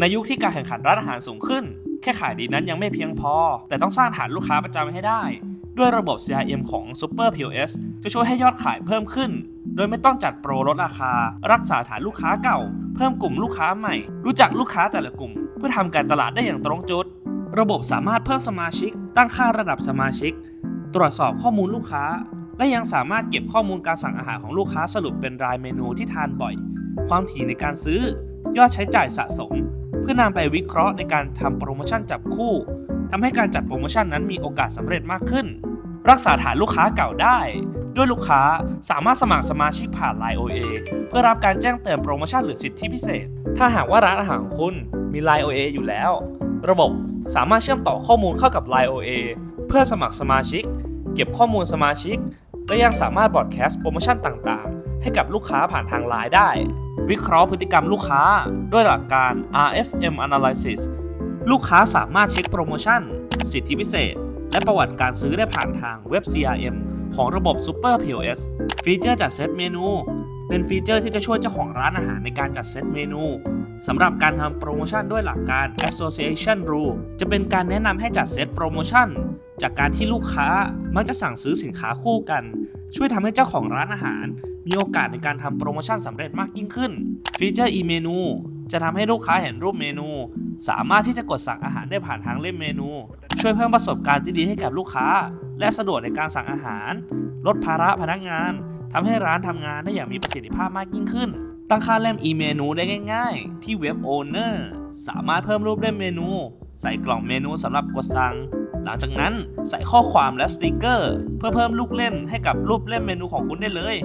ในยุคที่การแข่งขันร้านอาหารสูงขึ้น แค่ขายดีนั้นยังไม่เพียงพอ แต่ต้องสร้างฐานลูกค้าประจำให้ได้ ด้วยระบบ CRM ของ Super POS จะช่วยให้ยอดขายเพิ่มขึ้น โดยไม่ต้องจัดโปรลดราคา รักษาฐานลูกค้าเก่า เพิ่มกลุ่มลูกค้าใหม่ รู้จักลูกค้าแต่ละกลุ่ม เพื่อทำการตลาดได้อย่างตรงจุด ระบบสามารถเพิ่มสมาชิก ตั้งค่าระดับสมาชิก ตรวจสอบข้อมูลลูกค้า และยังสามารถเก็บข้อมูลการสั่งอาหารของลูกค้าสรุปเป็นรายเมนูที่ทานบ่อย ความถี่ในการซื้อ ยอดใช้จ่ายสะสม เพื่อนำไปวิเคราะห์ในการทำโปรโมชั่นจับคู่ทำให้การจัดโปรโมชั่นนั้นมีโอกาสสำเร็จมากขึ้น รักษาฐานลูกค้าเก่าได้ ด้วยลูกค้าสามารถสมัครสมาชิกผ่าน Line OA เพื่อรับการแจ้งเตือนโปรโมชั่นหรือสิทธิพิเศษ ถ้าหากว่าร้านอาหารของคุณมี Line OA อยู่แล้ว ระบบสามารถเชื่อมต่อข้อมูลเข้ากับ Line OA เพื่อสมัครสมาชิก เก็บข้อมูลสมาชิก และยังสามารถบอดแคสต์โปรโมชั่นต่างๆ ให้กับลูกค้าผ่านทาง Line ได้ วิเคราะห์พฤติกรรมลูกค้า ด้วยหลักการ RFM Analysis ลูกค้าสามารถเช็คโปรโมชั่น สิทธิพิเศษ และประวัติการซื้อได้ผ่านทางเว็บ CRM ของระบบ Super POS ฟีเจอร์จัดเซตเมนู เป็นฟีเจอร์ที่จะช่วยเจ้าของร้านอาหารในการจัดเซตเมนูสำหรับการทำโปรโมชั่นด้วยหลักการ Association Rule จะเป็นการแนะนำให้จัดเซตโปรโมชั่น จากการที่ลูกค้ามักจะสั่งซื้อสินค้าคู่กัน ช่วยทำให้เจ้าของร้านอาหาร มีโอกาสในการทำโปรโมชั่นสำเร็จมากยิ่งขึ้น ฟีเจอร์อีเมนูจะทำให้ลูกค้าเห็นรูปเมนู สามารถที่จะกดสั่งอาหารได้ผ่านทางเล่มเมนู ช่วยเพิ่มประสบการณ์ที่ดีให้กับลูกค้า และสะดวกในการสั่งอาหาร ลดภาระพนักงานทำให้ร้านทำงานได้อย่างมีประสิทธิภาพมากยิ่งขึ้นตั้งค่าเล่มอีเมนูได้ง่ายๆ ที่เว็บโอเนอร์สามารถเพิ่มรูปเล่มเมนู ใส่กล่องเมนูสำหรับกดสั่ง หลังจากนั้นใส่ข้อความและสติกเกอร์ เพื่อเพิ่มลูกเล่นให้กับรูปเล่มเมนูของคุณได้เลย